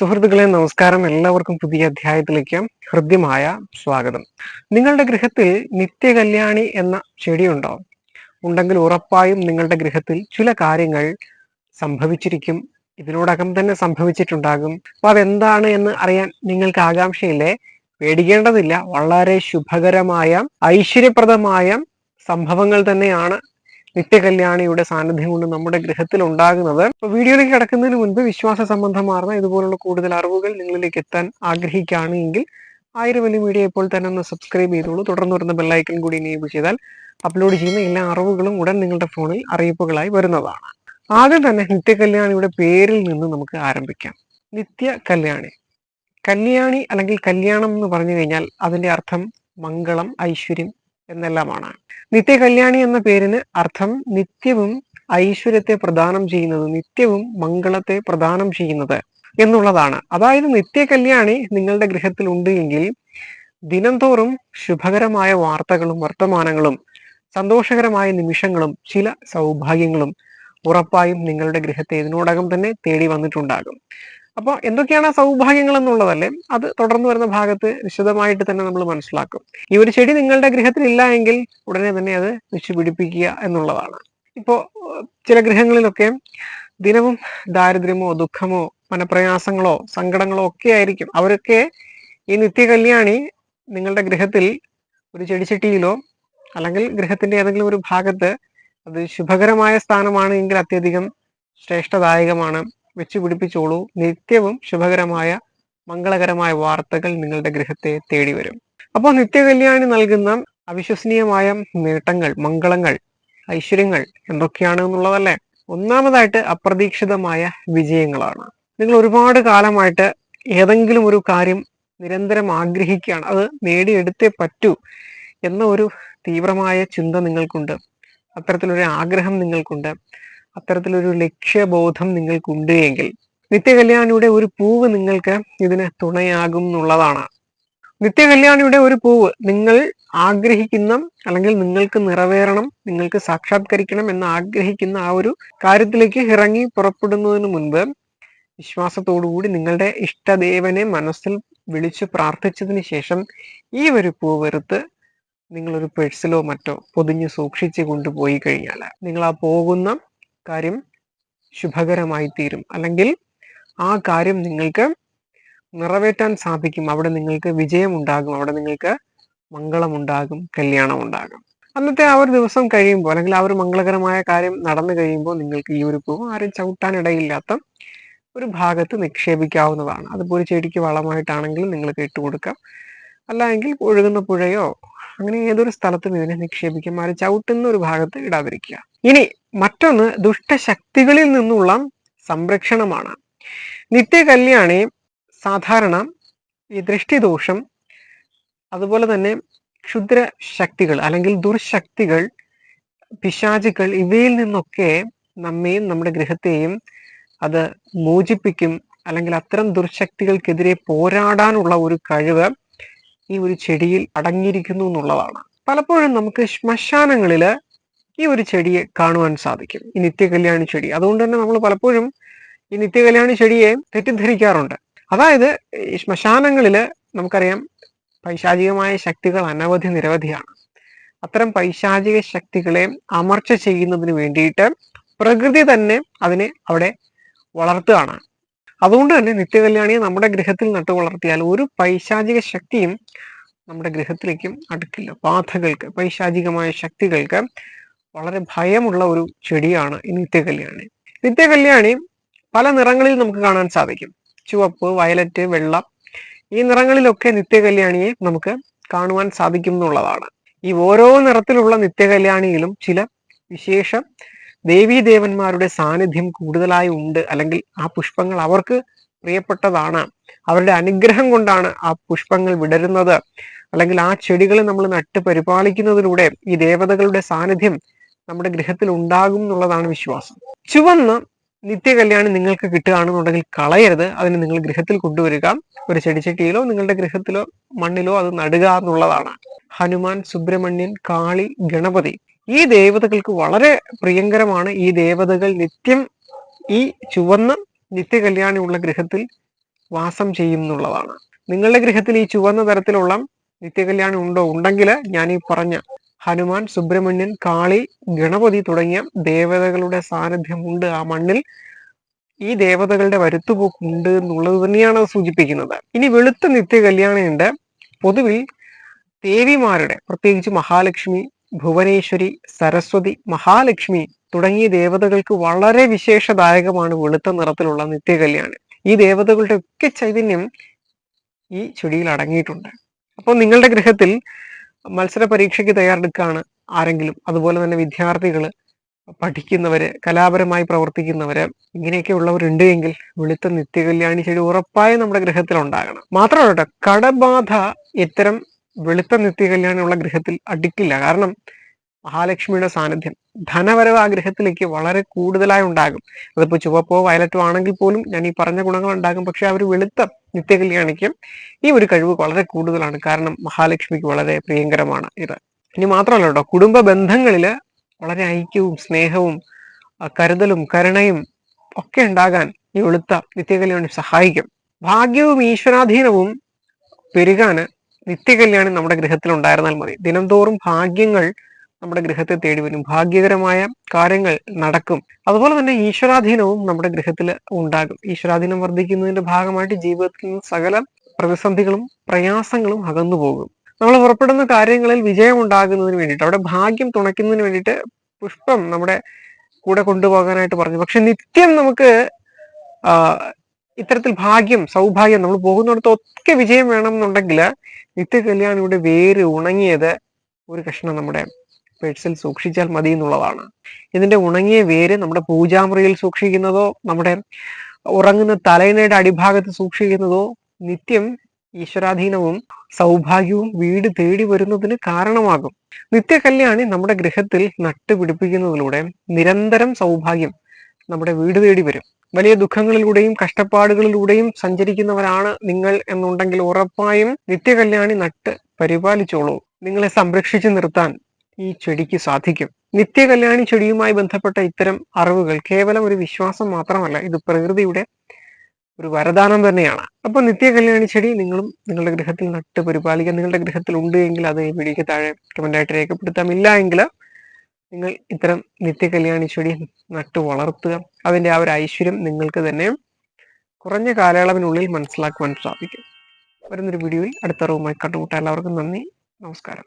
സുഹൃത്തുക്കളെ നമസ്കാരം. എല്ലാവർക്കും പുതിയ അധ്യായത്തിലേക്ക് ഹൃദ്യമായ സ്വാഗതം. നിങ്ങളുടെ ഗൃഹത്തിൽ നിത്യകല്യാണി എന്ന ചെടിയുണ്ടോ ഉണ്ടെങ്കിൽ ഉറപ്പായും നിങ്ങളുടെ ഗൃഹത്തിൽ ചില കാര്യങ്ങൾ സംഭവിച്ചിരിക്കും. ഇതിനോടകം തന്നെ സംഭവിച്ചിട്ടുണ്ടാകും. അപ്പൊ അതെന്താണ് എന്ന് അറിയാൻ നിങ്ങൾക്ക് ആകാംക്ഷയില്ലേ? പേടിക്കേണ്ടതില്ല. വളരെ ശുഭകരമായ ഐശ്വര്യപ്രദമായ സംഭവങ്ങൾ തന്നെയാണ് നിത്യകല്യാണിയുടെ സാന്നിധ്യം കൊണ്ട് നമ്മുടെ ഗൃഹത്തിൽ ഉണ്ടാകുന്നത് അപ്പൊ വീഡിയോയിലേക്ക് കിടക്കുന്നതിന് മുൻപ് വിശ്വാസ സംബന്ധമാർന്ന ഇതുപോലുള്ള കൂടുതൽ അറിവുകൾ നിങ്ങളിലേക്ക് എത്താൻ ആഗ്രഹിക്കുകയാണെങ്കിൽ ആയിരം വലിയ മീഡിയ ഇപ്പോൾ തന്നെ ഒന്ന് സബ്സ്ക്രൈബ് ചെയ്തോളൂ. തുടർന്ന് വരുന്ന ബെല്ലൈക്കൺ കൂടി നീബ് ചെയ്താൽ അപ്ലോഡ് ചെയ്യുന്ന എല്ലാ അറിവുകളും ഉടൻ നിങ്ങളുടെ ഫോണിൽ അറിയിപ്പുകളായി വരുന്നതാണ്. ആദ്യം തന്നെ നിത്യകല്യാണിയുടെ പേരിൽ നിന്ന് നമുക്ക് ആരംഭിക്കാം. നിത്യ കല്യാണി കല്യാണി അല്ലെങ്കിൽ കല്യാണം എന്ന് പറഞ്ഞു കഴിഞ്ഞാൽ അതിന്റെ അർത്ഥം മംഗളം ഐശ്വര്യം എന്നെല്ലാമാണ്. നിത്യകല്യാണി എന്ന പേരിന് അർത്ഥം നിത്യവും ഐശ്വര്യത്തെ പ്രദാനം ചെയ്യുന്നത് നിത്യവും മംഗളത്തെ പ്രദാനം ചെയ്യുന്നത് എന്നുള്ളതാണ്. അതായത് നിത്യ കല്യാണി നിങ്ങളുടെ ഗൃഹത്തിൽ ഉണ്ട് എങ്കിൽ ദിനംതോറും ശുഭകരമായ വാർത്തകളും വർത്തമാനങ്ങളും സന്തോഷകരമായ നിമിഷങ്ങളും ചില സൗഭാഗ്യങ്ങളും ഉറപ്പായും നിങ്ങളുടെ ഗൃഹത്തെ ഇതിനോടകം തന്നെ തേടി വന്നിട്ടുണ്ടാകും. അപ്പോൾ എന്തൊക്കെയാണ് സൗഭാഗ്യങ്ങൾ എന്നുള്ളതല്ലേ? അത് തുടർന്ന് വരുന്ന ഭാഗത്ത് വിശദമായിട്ട് തന്നെ നമ്മൾ മനസ്സിലാക്കും. ഈ ഒരു ചെടി നിങ്ങളുടെ ഗൃഹത്തിൽ ഇല്ല എങ്കിൽ ഉടനെ തന്നെ അത് വെച്ച് പിടിപ്പിക്കുക എന്നുള്ളതാണ്. ഇപ്പോ ചില ഗൃഹങ്ങളിലൊക്കെ ദിനവും ദാരിദ്ര്യമോ ദുഃഖമോ മനപ്രയാസങ്ങളോ സങ്കടങ്ങളോ ഒക്കെ ആയിരിക്കും. അവരൊക്കെ ഈ നിത്യ കല്യാണി നിങ്ങളുടെ ഗൃഹത്തിൽ ഒരു ചെടിച്ചട്ടിയിലോ അല്ലെങ്കിൽ ഗൃഹത്തിന്റെ ഏതെങ്കിലും ഒരു ഭാഗത്ത് അത് ശുഭകരമായ സ്ഥാനമാണ് എങ്കിൽ അത്യധികം ശ്രേഷ്ഠദായകമാണ്. വെച്ച് പിടിപ്പിച്ചോളൂ. നിത്യവും ശുഭകരമായ മംഗളകരമായ വാർത്തകൾ നിങ്ങളുടെ ഗൃഹത്തെ തേടി വരും. അപ്പോൾ നിത്യകല്യാണി നൽകുന്ന അവിശ്വസനീയമായ നേട്ടങ്ങൾ മംഗളങ്ങൾ ഐശ്വര്യങ്ങൾ എന്തൊക്കെയാണ് എന്നുള്ളതല്ലേ? ഒന്നാമതായിട്ട് അപ്രതീക്ഷിതമായ വിജയങ്ങളാണ്. നിങ്ങൾ ഒരുപാട് കാലമായിട്ട് ഏതെങ്കിലും ഒരു കാര്യം നിരന്തരം ആഗ്രഹിക്കുകയാണ്. അത് നേടിയെടുത്തേ പറ്റൂ എന്ന ഒരു തീവ്രമായ ചിന്ത നിങ്ങൾക്കുണ്ട്. അത്തരത്തിലൊരു ആഗ്രഹം നിങ്ങൾക്കുണ്ട്. അത്തരത്തിലൊരു ലക്ഷ്യബോധം നിങ്ങൾക്കുണ്ട് എങ്കിൽ നിത്യകല്യാണിയുടെ ഒരു പൂവ് നിങ്ങൾക്ക് ഇതിന് തുണയാകും എന്നുള്ളതാണ്. നിത്യകല്യാണിയുടെ ഒരു പൂവ് നിങ്ങൾ ആഗ്രഹിക്കുന്ന അല്ലെങ്കിൽ നിങ്ങൾക്ക് നിറവേറണം നിങ്ങൾക്ക് സാക്ഷാത്കരിക്കണം എന്ന് ആഗ്രഹിക്കുന്ന ആ ഒരു കാര്യത്തിലേക്ക് ഇറങ്ങി പുറപ്പെടുന്നതിന് മുൻപ് വിശ്വാസത്തോടുകൂടി നിങ്ങളുടെ ഇഷ്ടദേവനെ മനസ്സിൽ വിളിച്ചു പ്രാർത്ഥിച്ചതിന് ശേഷം ഈ ഒരു പൂവ് വെറുത്ത് നിങ്ങളൊരു പേഴ്സിലോ മറ്റോ പൊതിഞ്ഞ് സൂക്ഷിച്ചു കൊണ്ടുപോയി കഴിഞ്ഞാൽ നിങ്ങൾ ആ പോകുന്ന കാര്യം ശുഭകരമായി തീരും അല്ലെങ്കിൽ ആ കാര്യം നിങ്ങൾക്ക് നിറവേറ്റാൻ സാധിക്കും. അവിടെ നിങ്ങൾക്ക് വിജയമുണ്ടാകും. അവിടെ നിങ്ങൾക്ക് മംഗളമുണ്ടാകും കല്യാണം ഉണ്ടാകും അന്നത്തെ ആ ഒരു ദിവസം കഴിയുമ്പോൾ അല്ലെങ്കിൽ ആ ഒരു മംഗളകരമായ കാര്യം നടന്നു കഴിയുമ്പോൾ നിങ്ങൾക്ക് ഈ ഒരു പൂവ് ആരും ചവിട്ടാനിടയില്ലാത്ത ഒരു ഭാഗത്ത് നിക്ഷേപിക്കാവുന്നതാണ്. അതുപോലെ ചെടിക്ക് വളമായിട്ടാണെങ്കിലും നിങ്ങൾക്ക് ഇട്ടുകൊടുക്കാം അല്ല എങ്കിൽ ഒഴുകുന്ന പുഴയോ അങ്ങനെ ഏതൊരു സ്ഥലത്തും ഇതിനെ നിക്ഷേപിക്കും. ആരും ചവിട്ടുന്ന ഒരു ഭാഗത്ത് ഇടാതിരിക്കുക. ഇനി മറ്റൊന്ന് ദുഷ്ടശക്തികളിൽ നിന്നുള്ള സംരക്ഷണമാണ്. നിത്യകല്യാണി സാധാരണ ഈ ദൃഷ്ടിദോഷം അതുപോലെ തന്നെ ക്ഷുദ്ര ശക്തികൾ അല്ലെങ്കിൽ ദുർശക്തികൾ പിശാചുകൾ ഇവയിൽ നിന്നൊക്കെ നമ്മെയും നമ്മുടെ ഗൃഹത്തെയും അത് മോചിപ്പിക്കും. അല്ലെങ്കിൽ അത്തരം ദുർശക്തികൾക്കെതിരെ പോരാടാനുള്ള ഒരു കഴിവ് ഈ ഒരു ചെടിയിൽ അടങ്ങിയിരിക്കുന്നു എന്നുള്ളതാണ്. പലപ്പോഴും നമുക്ക് ശ്മശാനങ്ങളിൽ ഈ ഒരു ചെടിയെ കാണുവാൻ സാധിക്കും. ഈ നിത്യകല്യാണി ചെടി. അതുകൊണ്ട് തന്നെ നമ്മൾ പലപ്പോഴും ഈ നിത്യകല്യാണി ചെടിയെ തെറ്റിദ്ധരിക്കാറുണ്ട്. അതായത് ഈ ശ്മശാനങ്ങളിൽ നമുക്കറിയാം പൈശാചികമായ ശക്തികൾ അനവധി നിരവധിയാണ്. അത്തരം പൈശാചിക ശക്തികളെ അമർച്ച ചെയ്യുന്നതിന് വേണ്ടിയിട്ട് പ്രകൃതി തന്നെ അതിനെ അവിടെ വളർത്തുകയാണ്. അതുകൊണ്ട് തന്നെ നിത്യകല്യാണിയെ നമ്മുടെ ഗൃഹത്തിൽ നട്ടു വളർത്തിയാൽ ഒരു പൈശാചിക ശക്തിയും നമ്മുടെ ഗൃഹത്തിലേക്കും അടുക്കില്ല. ബാധകൾക്ക് പൈശാചികമായ ശക്തികൾക്ക് വളരെ ഭയമുള്ള ഒരു ചെടിയാണ് ഈ നിത്യകല്യാണി. നിത്യകല്യാണി പല നിറങ്ങളിൽ നമുക്ക് കാണാൻ സാധിക്കും. ചുവപ്പ് വയലറ്റ് വെള്ള ഈ നിറങ്ങളിലൊക്കെ നിത്യകല്യാണിയെ നമുക്ക് കാണുവാൻ സാധിക്കും എന്നുള്ളതാണ്. ഈ ഓരോ നിറത്തിലുള്ള നിത്യകല്യാണിയിലും ചില വിശേഷ ദേവീദേവന്മാരുടെ സാന്നിധ്യം കൂടുതലായി ഉണ്ട്. അല്ലെങ്കിൽ ആ പുഷ്പങ്ങൾ അവർക്ക് പ്രിയപ്പെട്ടതാണ്. അവരുടെ അനുഗ്രഹം കൊണ്ടാണ് ആ പുഷ്പങ്ങൾ വിടരുന്നത്. അല്ലെങ്കിൽ ആ ചെടികൾ നമ്മൾ നട്ട് പരിപാലിക്കുന്നതിലൂടെ ഈ ദേവതകളുടെ സാന്നിധ്യം നമ്മുടെ ഗൃഹത്തിൽ ഉണ്ടാകും എന്നുള്ളതാണ് വിശ്വാസം. ചുവന്ന നിത്യകല്യാണി നിങ്ങൾക്ക് കിട്ടുകയാണെന്നുണ്ടെങ്കിൽ കളയരുത്. അതിന് നിങ്ങൾ ഗൃഹത്തിൽ കൊണ്ടുവരിക. ഒരു ചെടിച്ചട്ടിയിലോ നിങ്ങളുടെ ഗൃഹത്തിലോ മണ്ണിലോ അത് നടുക എന്നുള്ളതാണ്. ഹനുമാൻ സുബ്രഹ്മണ്യൻ കാളി ഗണപതി ഈ ദേവതകൾക്ക് വളരെ പ്രിയങ്കരമാണ് ഈ ദേവതകൾ നിത്യം ഈ ചുവന്ന നിത്യകല്യാണിയുള്ള ഗൃഹത്തിൽ വാസം ചെയ്യുന്നുള്ളതാണ്. നിങ്ങളുടെ ഗൃഹത്തിൽ ഈ ചുവന്ന തരത്തിലുള്ള നിത്യകല്യാണി ഉണ്ടോ? ഉണ്ടെങ്കിൽ ഞാൻ ഈ പറഞ്ഞ ഹനുമാൻ സുബ്രഹ്മണ്യൻ കാളി ഗണപതി തുടങ്ങിയ ദേവതകളുടെ സാന്നിധ്യമുണ്ട് ആ മണ്ണിൽ ഈ ദേവതകളുടെ വരുത്തുപോക്കുണ്ട് എന്നുള്ളത് തന്നെയാണ് സൂചിപ്പിക്കുന്നത്. ഇനി വെളുത്ത നിത്യ കല്യാണിയുണ്ട് പൊതുവിൽ ദേവിമാരുടെ പ്രത്യേകിച്ച് മഹാലക്ഷ്മി ഭുവനേശ്വരി സരസ്വതി മഹാലക്ഷ്മി തുടങ്ങിയ ദേവതകൾക്ക് വളരെ വിശേഷദായകമാണ് വെളുത്ത നിറത്തിലുള്ള നിത്യകല്യാണി. ഈ ദേവതകളുടെ ഒക്കെ ചൈതന്യം ഈ ചെടിയിൽ അടങ്ങിയിട്ടുണ്ട്. അപ്പോൾ നിങ്ങളുടെ ഗൃഹത്തിൽ മത്സര പരീക്ഷയ്ക്ക് തയ്യാറെടുക്കുകയാണ് ആരെങ്കിലും അതുപോലെ തന്നെ വിദ്യാർത്ഥികൾ പഠിക്കുന്നവര് കലാപരമായി പ്രവർത്തിക്കുന്നവര് ഇങ്ങനെയൊക്കെ ഉള്ളവരുണ്ട് എങ്കിൽ വെളുത്ത നിത്യകല്യാണി ചെടി ഉറപ്പായും നമ്മുടെ ഗൃഹത്തിൽ ഉണ്ടാകണം മാത്രമല്ല കടബാധ ഇത്തരം വെളുത്ത നിത്യകല്യാണിയുള്ള ഗൃഹത്തിൽ അടിക്കില്ല. കാരണം മഹാലക്ഷ്മിയുടെ സാന്നിധ്യം ധനവരവ് ആ ഗൃഹത്തിലേക്ക് വളരെ കൂടുതലായി ഉണ്ടാകും. അതിപ്പോ ചുവപ്പോ വയലറ്റോ ആണെങ്കിൽ പോലും ഞാൻ ഈ പറഞ്ഞ ഗുണങ്ങൾ ഉണ്ടാകും. പക്ഷെ ആ ഒരു വെളുത്ത നിത്യകല്യാണിക്ക് ഈ ഒരു കഴിവ് വളരെ കൂടുതലാണ്. കാരണം മഹാലക്ഷ്മിക്ക് വളരെ പ്രിയങ്കരമാണ് ഇത്. ഇനി മാത്രമല്ല കേട്ടോ കുടുംബ ബന്ധങ്ങളിൽ വളരെ ഐക്യവും സ്നേഹവും കരുതലും കരുണയും ഒക്കെ ഉണ്ടാകാൻ ഈ വെളുത്ത നിത്യകല്യാണി സഹായിക്കും. ഭാഗ്യവും ഈശ്വരാധീനവും പെരുകാന് നിത്യകല്യാണി നമ്മുടെ ഗൃഹത്തിൽ ഉണ്ടായിരുന്നാൽ മതി. ദിനംതോറും ഭാഗ്യങ്ങൾ നമ്മുടെ ഗൃഹത്തെ തേടി വരും. ഭാഗ്യകരമായ കാര്യങ്ങൾ നടക്കും. അതുപോലെ തന്നെ ഈശ്വരാധീനവും നമ്മുടെ ഗൃഹത്തിൽ ഉണ്ടാകും. ഈശ്വരാധീനം വർദ്ധിക്കുന്നതിന്റെ ഭാഗമായിട്ട് ജീവിതത്തിൽ നിന്ന് സകല പ്രതിസന്ധികളും പ്രയാസങ്ങളും അകന്നു പോകും. നമ്മൾ പുറപ്പെടുന്ന കാര്യങ്ങളിൽ വിജയം ഉണ്ടാകുന്നതിന് വേണ്ടിയിട്ട് അവിടെ ഭാഗ്യം തുണയ്ക്കുന്നതിന് വേണ്ടിയിട്ട് പുഷ്പം നമ്മുടെ കൂടെ കൊണ്ടുപോകാനായിട്ട് പറഞ്ഞു. പക്ഷെ നിത്യം നമുക്ക് ഇത്തരത്തിൽ ഭാഗ്യം സൗഭാഗ്യം നമ്മൾ പോകുന്നിടത്ത് ഒക്കെ വിജയം വേണം എന്നുണ്ടെങ്കിൽ നിത്യ ഇവിടെ വേര് ഉണങ്ങിയത് ഒരു കഷ്ണം നമ്മുടെ പേഴ്സിൽ സൂക്ഷിച്ചാൽ മതി എന്നുള്ളതാണ്. ഇതിന്റെ ഉണങ്ങിയ വേര് നമ്മുടെ പൂജാമുറിയിൽ സൂക്ഷിക്കുന്നതോ നമ്മുടെ ഉറങ്ങുന്ന തലയിണയുടെ അടിഭാഗത്ത് സൂക്ഷിക്കുന്നതോ നിത്യം ഈശ്വരാധീനവും സൗഭാഗ്യവും വീട് തേടി വരുന്നതിന് കാരണമാകും. നിത്യകല്യാണി നമ്മുടെ ഗൃഹത്തിൽ നട്ടുപിടിപ്പിക്കുന്നതിലൂടെ നിരന്തരം സൗഭാഗ്യം നമ്മുടെ വീട് തേടി വരും. വലിയ ദുഃഖങ്ങളിലൂടെയും കഷ്ടപ്പാടുകളിലൂടെയും സഞ്ചരിക്കുന്നവരാണ് നിങ്ങൾ എന്നുണ്ടെങ്കിൽ ഉറപ്പായും നിത്യകല്യാണി നട്ട് പരിപാലിച്ചോളൂ. നിങ്ങളെ സംരക്ഷിച്ചു നിർത്താൻ ഈ ചെടിക്ക് സാധിക്കും. നിത്യകല്യാണി ചെടിയുമായി ബന്ധപ്പെട്ട ഇത്തരം അറിവുകൾ കേവലം ഒരു വിശ്വാസം മാത്രമല്ല ഇത് പ്രകൃതിയുടെ ഒരു വരദാനം തന്നെയാണ്. അപ്പോൾ നിത്യകല്യാണി ചെടി നിങ്ങളും നിങ്ങളുടെ ഗൃഹത്തിൽ നട്ട് പരിപാലിക്കുക നിങ്ങളുടെ ഗൃഹത്തിൽ ഉണ്ട് എങ്കിൽ അത് ഈ വീഡിയോക്ക് താഴെ കമന്റായിട്ട് രേഖപ്പെടുത്താം. ഇല്ല എങ്കിൽ നിങ്ങൾ ഇത്തരം നിത്യകല്യാണി ചെടി നട്ട് വളർത്തുക. അതിന്റെ ആ ഒരു ഐശ്വര്യം നിങ്ങൾക്ക് തന്നെ കുറഞ്ഞ കാലയളവിനുള്ളിൽ മനസ്സിലാക്കുവാൻ സാധിക്കും. വരുന്നൊരു വീഡിയോയിൽ അടുത്ത റൂമായി കണ്ടുമുട്ടാൻ എല്ലാവർക്കും നന്ദി. നമസ്കാരം.